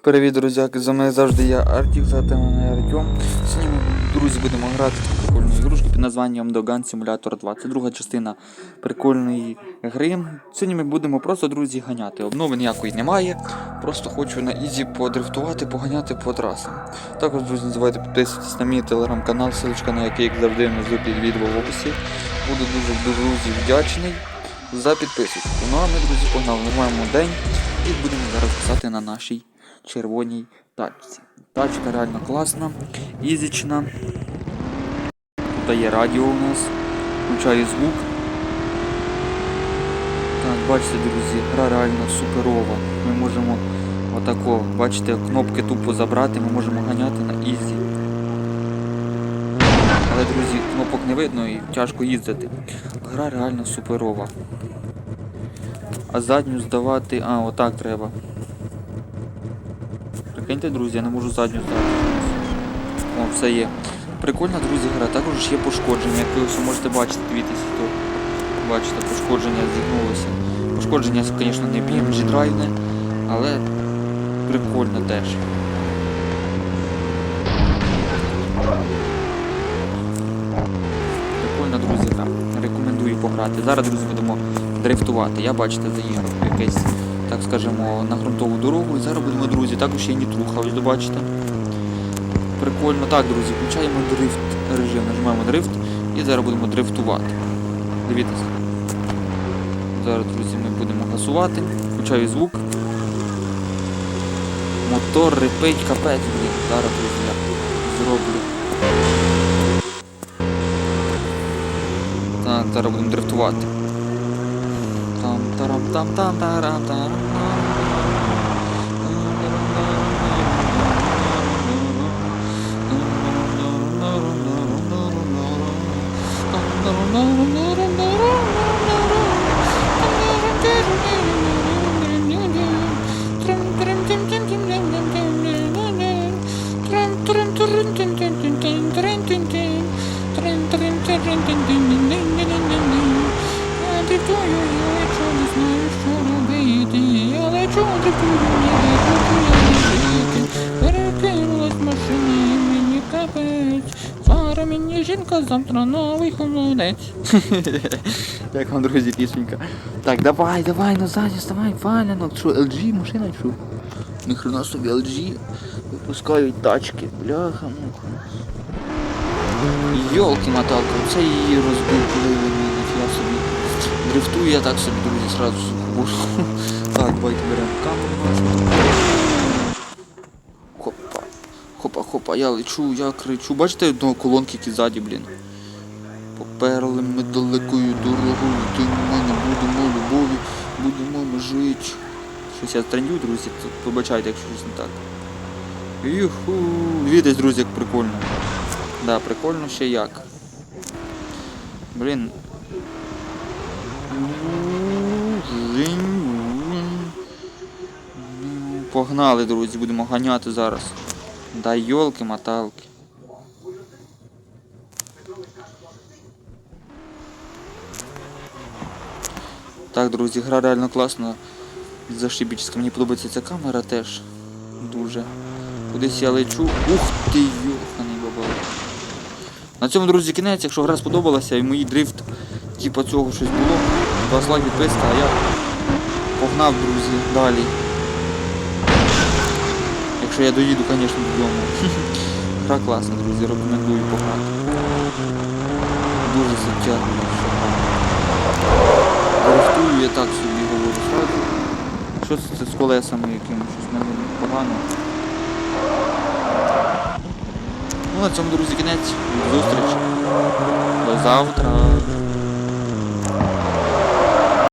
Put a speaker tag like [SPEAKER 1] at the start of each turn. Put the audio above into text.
[SPEAKER 1] Привіт, друзяки, за мною завжди я Артік, звати мене Артем. Сьогодні друзі, будемо грати в прикольну ігрушку під названням Dogan Simulator 2. Це друга частина прикольної гри. Сьогодні ми будемо просто, друзі, ганяти. Обнови ніякої немає. Просто хочу на ізі подрифтувати, поганяти по трасам. Також, друзі, не забувайте підписуватись на мій телеграм-канал, ссылочка на який, як завжди, внизу під відео в описі. Буду дуже, друзі, вдячний за підписку. Ну а ми, друзі, погнали. Нормаємо день і будемо зараз писати на нашій червоній тачці. Тачка реально класна, ізічна. Тут є радіо у нас, включає звук. Так, бачите, друзі, гра реально суперова. Ми можемо отако, бачите, кнопки тупо забрати, ми можемо ганяти на ізі. Але, друзі, кнопок не видно і тяжко їздити. Гра реально суперова. А задню здавати. А, отак треба. Прикиньте, друзі, я не можу задню здати. О, все є. Прикольна, друзі, гра. Також є пошкодження, як ви все можете бачити, дивіться, то бачите, пошкодження зігнулося. Пошкодження, звісно, не BMG драйвне, але прикольно теж. Прикольно, друзі, гра. Рекомендую пограти. Зараз, друзі, будемо дрифтувати. Я бачите, заїхав якесь, так скажемо, на ґрунтову дорогу. І зараз будемо, друзі, також є нітруха, ось бачите. Прикольно. Так, друзі, включаємо дрифт режим, нажимаємо дрифт і зараз будемо дрифтувати. Дивіться. Зараз, друзі, ми будемо гасувати. Включаю звук. Мотор репить, капець. Зараз, друзі, я зроблю. Так, зараз будемо дрифтувати. tam tam taram tam Tren tren tren tren tren tren tren tren tren tren тарам там там тарам тарам.
[SPEAKER 2] Перекинулась машина і мені капець. Фара мені жінка завтра новий холодець.
[SPEAKER 1] Як вам, друзі, пісенька. Так, давай, давай, ну ззаді, вставай, валянок. Що, LG машина чи що? Ніхрена собі LG. Випускають тачки. Бляха, муха. Йолки моталка, це її розбив, коли він ніфіга собі. Дрифтую я так собі, друзі, сразу бушу. Так, давайте беремо камеру. Хопа. Хопа, хопа, я лечу, я кричу. Бачите одного колонки, які ззаді, блін. Поперли ми далекою дорогою, ти в мене будемо любові, будемо ми жити. Щось я трендю, друзі, побачайте, якщо щось не так. Юху. Дивіться, друзі, як прикольно. Да, прикольно ще як. Блін. Погнали, друзі, будемо ганяти зараз. Да йолки моталки Так, друзі, гра реально класна. Зашибічська. Мені подобається ця камера теж. Дуже. Кудись я лечу. Ух ти, йоханий баба. На цьому, друзі, кінець. Якщо гра сподобалася і мій дрифт, типа цього щось було, вас лайк підписка, а я погнав, друзі, далі. Якщо я доїду, звісно, додому. Гра класна, друзі, рекомендую пограти. Дуже затягує. Дрифтую, я так собі говорю сразу. Що це, з колесами якимось, щось мене погано. Ну, на цьому, друзі, кінець. До зустрічі. До завтра.